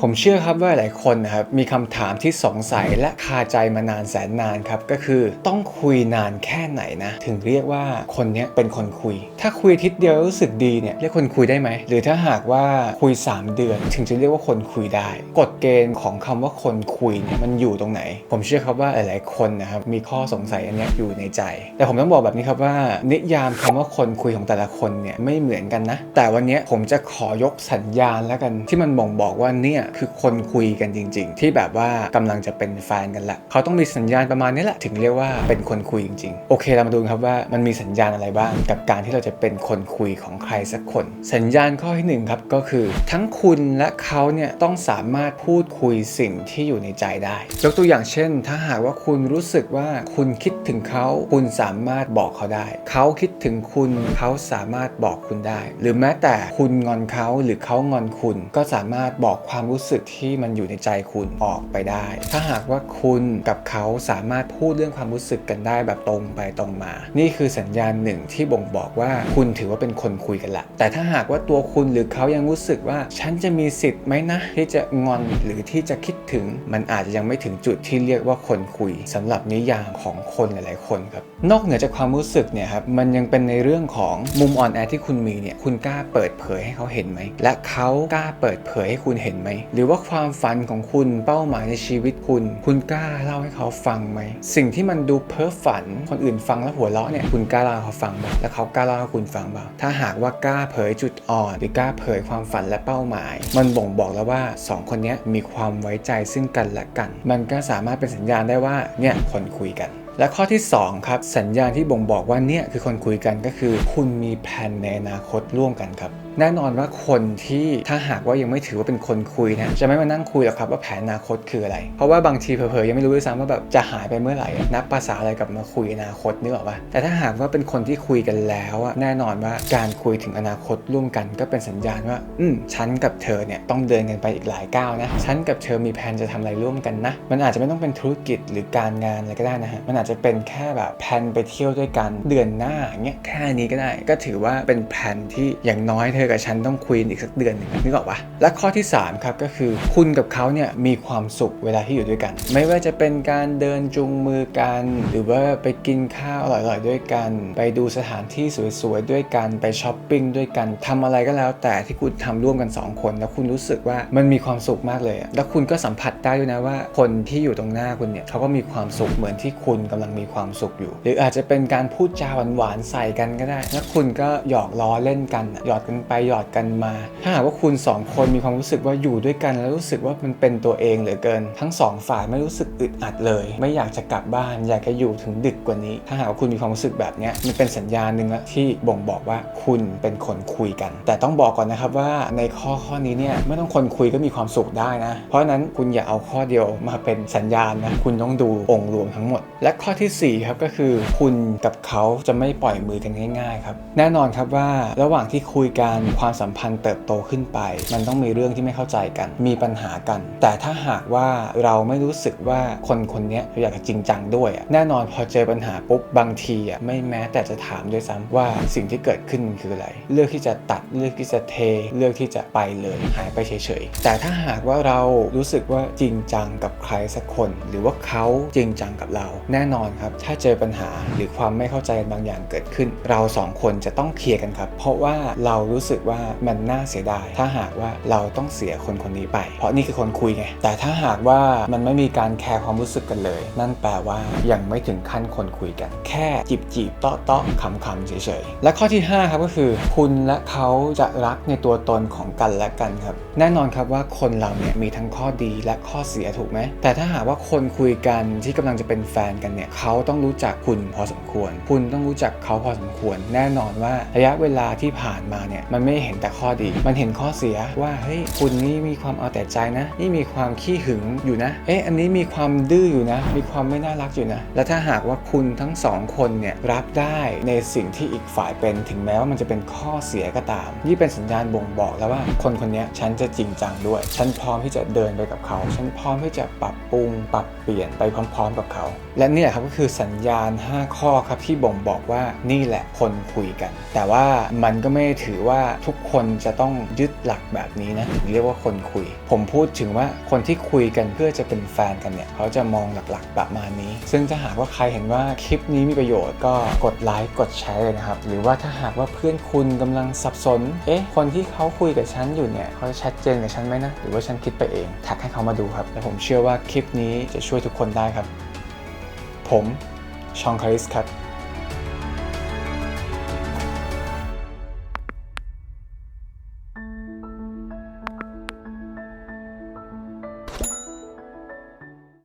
ผมเชื่อครับว่าหลายคนนะครับมีคำถามที่สงสัยและคาใจมานานแสนนานครับก็คือต้องคุยนานแค่ไหนนะ ถึงเรียกว่าคนนี้เป็นคนคุย ถ้าคุยทิตย์เดียวรู้สึกดีเนี่ยเรียกคนคุยได้ไหม หรือถ้าหากว่าคุย 3 เดือน ถึงจะเรียกว่าคนคุยได้ กฎเกณฑ์ของคำว่าคนคุยเนี่ยมันอยู่ตรงไหน ผมเชื่อครับว่าหลาย ๆ คนนะครับมีข้อสงสัยอันนี้อยู่ในใจ แต่ผมต้องบอกแบบนี้ครับว่า นิยามคำว่าคนคุยของแต่ละคนเนี่ยไม่เหมือนกันนะ แต่วันนี้ผมจะขอยกสัญญาณแล้วกันที่มันบ่งบอกว่าเนี่ยคือคนคุยกันจริง ๆ ที่แบบว่ากำลังจะเป็นแฟนกันละเขาต้องมีสัญญาณประมาณนี้แหละถึงเรียกว่าเป็นคนคุยจริง ๆ โอเคเรามาดูครับว่ามันมีสัญญาณอะไรบ้างกับการที่เราจะเป็นคนคุยของใครสักคน สัญญาณข้อที่หนึ่งครับก็คือ ทั้งคุณและเขาเนี่ยต้องสามารถพูดคุยสิ่งที่อยู่ในใจได้ยกตัวอย่างเช่น ถ้าหากว่าคุณรู้สึกว่าคุณคิดถึงเขาคุณสามารถบอกเขาได้ เขาคิดถึงคุณเขาสามารถบอกคุณได้ หรือแม้แต่คุณงอนเขาหรือเขางอนคุณก็สามารถบอกความรู้สึกที่มันอยู่ในใจคุณออกไปได้ ถ้าหากว่าคุณกับเขาสามารถพูดเรื่องความรู้สึกกันได้แบบตรงไปตรงมา นี่คือสัญญาณหนึ่งที่บ่งบอกว่าคุณถือว่าเป็นคนคุยกันละ แต่ถ้าหากว่าตัวคุณหรือเขายังรู้สึกว่า ฉันจะมีสิทธิ์ไหมนะ ที่จะงอนหรือที่จะคิดถึง มันอาจจะยังไม่ถึงจุดที่เรียกว่าคนคุยสำหรับนิยามของคนหลาย ๆ คนครับ นอกเหนือจากความรู้สึกเนี่ยครับ มันยังเป็นในเรื่องของมุมอ่อนแอที่คุณมีเนี่ย คุณกล้าเปิดเผยให้เขาเห็นไหม และเขากล้าเปิดเผยให้คุณเห็นไหมหรือว่าความฝันของคุณเป้าหมายในชีวิตคุณ คุณกล้าเล่าให้เขาฟังไหม สิ่งที่มันดูเพ้อฝันคนอื่นฟังแล้วหัวเราะเนี่ยคุณกล้าเล่าเขาฟังบ้างแล้วเขากล้าเล่าให้คุณฟังบ้างถ้าหากว่ากล้าเผยจุดอ่อน หรือกล้าเผยความฝันและเป้าหมาย มันบ่งบอกแล้วว่าสองคนนี้มีความไว้ใจซึ่งกันและกัน มันก็สามารถเป็นสัญญาณได้ว่าเนี่ยคนคุยกันและข้อที่ 2 ครับ สัญญาณที่บ่งบอกว่าเนี่ยคือคนคุยกันก็คือ คุณมีแผนในอนาคตร่วมกันครับแน่นอนว่าคนที่ถ้าหากว่ายังไม่ถือว่าเป็นคนคุยนะจะไม่มานั่งคุยหรอกครับว่าแผนอนาคตคืออะไร เพราะว่าบางทีเผลอๆยังไม่รู้ด้วยซ้ำว่าแบบจะหายไปเมื่อไหร่นับภาษาอะไรกับมาคุยอนาคตนึกออกปะแต่ถ้าหากว่าเป็นคนที่คุยกันแล้วอะแน่นอนว่าการคุยถึงอนาคตร่วมกันก็เป็นสัญญาณว่า อืมฉันกับเธอเนี่ยต้องเดินกันไปอีกหลายก้าวนะฉันกับเธอมีแผนจะทำอะไรร่วมกันนะ มันอาจจะไม่ต้องเป็นธุรกิจหรือการงานอะไรก็ได้นะฮะมันอาจจะเป็นแค่แบบแผนไปเที่ยวด้วยกันเดือนหน้าอย่างเงี้ยแค่นี้ก็ได้ ก็ถือว่าเป็นแผนที่อย่างน้อยเธอกับฉันต้องคุยอีกสักเดือนหนึงนึกออกปะและข้อที่สามครับก็คือคุณกับเขาเนี่ยมีความสุขเวลาที่อยู่ด้วยกัน ไม่ว่าจะเป็นการเดินจูงมือกัน หรือว่าไปกินข้าวอร่อยๆด้วยกัน ไปดูสถานที่สวยๆด้วยกันไปช้อปปิ้งด้วยกันทำอะไรก็แล้ว แต่ที่คุณทำร่วมกัน 2 คน แล้วคุณรู้สึกว่ามันมีความสุขมากเลย แล้วคุณก็สัมผัสได้ด้วยนะว่า คนที่อยู่ตรงหน้าคุณเนี่ยเขาก็มีความสุขเหมือนที่คุณกำลังมีความสุขอยู่ หรืออาจจะเป็นการพูดจาหวานๆใส่กันก็ได้ แล้วคุณก็หยอกล้อเล่นกันหยอดกันไปหยอดกันมา ถ้าหากว่าคุณสองคนมีความรู้สึกว่าอยู่ด้วยกัน แล้วรู้สึกว่ามันเป็นตัวเองเหลือเกิน ทั้งสองฝ่ายไม่รู้สึกอึดอัดเลย ไม่อยากจะกลับบ้าน อยากจะอยู่ถึงดึกกว่านี้ ถ้าหากว่าคุณมีความรู้สึกแบบนี้มันเป็นสัญญาณหนึ่งละที่บ่งบอกว่าคุณเป็นคนคุยกัน แต่ต้องบอกก่อนนะครับว่าในข้อข้อนี้เนี่ยไม่ต้องคนคุยก็มีความสุขได้นะ เพราะนั้นคุณอย่าเอาข้อเดียวมาเป็นสัญญาณนะคุณต้องดูองค์รวมทั้งหมด และข้อทีสี่4ครับก็คือ คุณกับเขาจะไม่ปล่อยมือกันง่ายๆครับแน่นอนครับว่าระหว่างที่คุยกันความสัมพันธ์เติบโตขึ้นไป มันต้องมีเรื่องที่ไม่เข้าใจกัน มีปัญหากัน แต่ถ้าหากว่าเราไม่รู้สึกว่าคนคนนี้อยากจะจริงจังด้วยแน่นอนพอเจอปัญหาปุ๊บบางทีอะไม่แม้แต่จะถามด้วยซ้ำว่าสิ่งที่เกิดขึ้นมันคืออะไร เลือกที่จะตัดเลือกที่จะเท เลือกที่จะไปเลยหายไปเฉยๆ แต่ถ้าหากว่าเรารู้สึกว่าจริงจังกับใครสักคน หรือว่าเขาจริงจังกับเรา แน่นอนครับ ถ้าเจอปัญหาหรือความไม่เข้าใจบางอย่างเกิดขึ้น เราสองคนจะต้องเคลียร์กันครับ เพราะว่าเรารู้สึกว่ามันน่าเสียดาย ถ้าหากว่าเราต้องเสียคนคนนี้ไป เพราะนี่คือคนคุยไง แต่ถ้าหากว่ามันไม่มีการแคร์ความรู้สึกกันเลย นั่นแปลว่ายังไม่ถึงขั้นคนคุยกัน แค่จีบจีบเตาะเตาะๆคำเฉยๆ และข้อที่ 5 ครับก็คือ คุณและเขาจะรักในตัวตนของกันและกันครับ แน่นอนครับว่าคนเราเนี่ยมีทั้งข้อดีและข้อเสียถูกไหม แต่ถ้าหากว่าคนคุยกันที่กำลังจะเป็นแฟนกันเนี่ยเขาต้องรู้จักคุณพอสมควร คุณต้องรู้จักเขาพอสมควร แน่นอนว่าระยะเวลาที่ผ่านมาเนี่ยมันไม่เห็นแต่ข้อดี มันเห็นข้อเสียว่าเฮ้ยคุณนี่มีความเอาแต่ใจนะ นี่มีความขี้หึงอยู่นะ เอ๊ะอันนี้มีความดื้ออยู่นะ มีความไม่น่ารักอยู่นะ และถ้าหากว่าคุณทั้งสองคนเนี่ยรับได้ในสิ่งที่อีกฝ่ายเป็นถึงแม้ว่ามันจะเป็นข้อเสียก็ตาม นี่เป็นสัญญาณบ่งบอกแล้วว่าคนคนนี้ฉันจะจริงจังด้วย ฉันพร้อมที่จะเดินไปกับเขา ฉันพร้อมที่จะปรับปรุงปรับเปลี่ยนไปพร้อม ๆ กับเขา และนี่ยครับก็คือสัญญาณ 5 ข้อครับที่บ่งบอกว่านี่แหละคนคุยกัน แต่ว่ามันก็ไม่ได้ถือว่าทุกคนจะต้องยึดหลักแบบนี้นะเรียกว่าคนคุย ผมพูดถึงว่าคนที่คุยกันเพื่อจะเป็นแฟนกันเนี่ยเขาจะมองหลักๆประมาณนี้ ซึ่งถ้าหากว่าใครเห็นว่าคลิปนี้มีประโยชน์ก็กดไลค์กดแชร์เลยนะครับ หรือว่าถ้าหากว่าเพื่อนคุณกำลังสับสน เอ๊ะ คนที่เขาคุยกับฉันอยู่เนี่ยเขาจะชัดเจนกับฉันไหมนะ หรือว่าฉันคิดไปเองแท็กให้เขามาดูครับ และผมเชื่อว่าคลิปนี้จะช่วยทุกคนได้ครับ ผมชองคาริสครับ